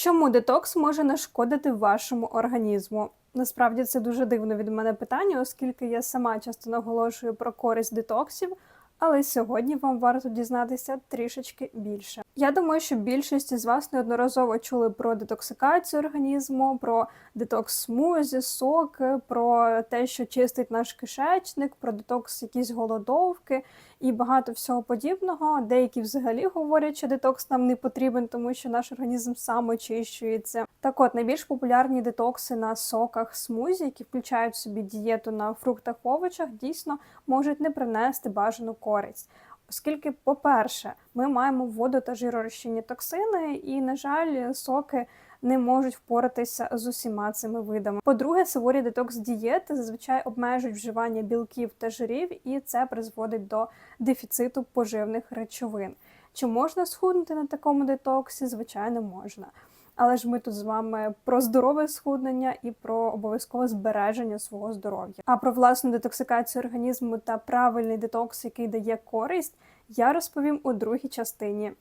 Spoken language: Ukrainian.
Чому детокс може нашкодити вашому організму? Насправді це дуже дивно від мене питання, оскільки я сама часто наголошую про користь детоксів, але сьогодні вам варто дізнатися трішечки більше. Я думаю, що більшість з вас неодноразово чули про детоксикацію організму, про детокс смузі, соки, про те, що чистить наш кишечник, про детокс якісь голодовки і багато всього подібного. Деякі взагалі говорять, що детокс нам не потрібен, тому що наш організм сам очищується. Так от найбільш популярні детокси на соках смузі, які включають в собі дієту на фруктах овочах, дійсно можуть не принести бажану користь. Оскільки, по-перше, ми маємо воду та жиророзчинні токсини, і, на жаль, соки не можуть впоратися з усіма цими видами. По-друге, суворі детокс дієти зазвичай обмежують вживання білків та жирів, і це призводить до дефіциту поживних речовин. Чи можна схуднути на такому детоксі? Звичайно, можна. Але ж ми тут з вами про здорове схуднення і про обов'язкове збереження свого здоров'я. А про власну детоксикацію організму та правильний детокс, який дає користь, я розповім у другій частині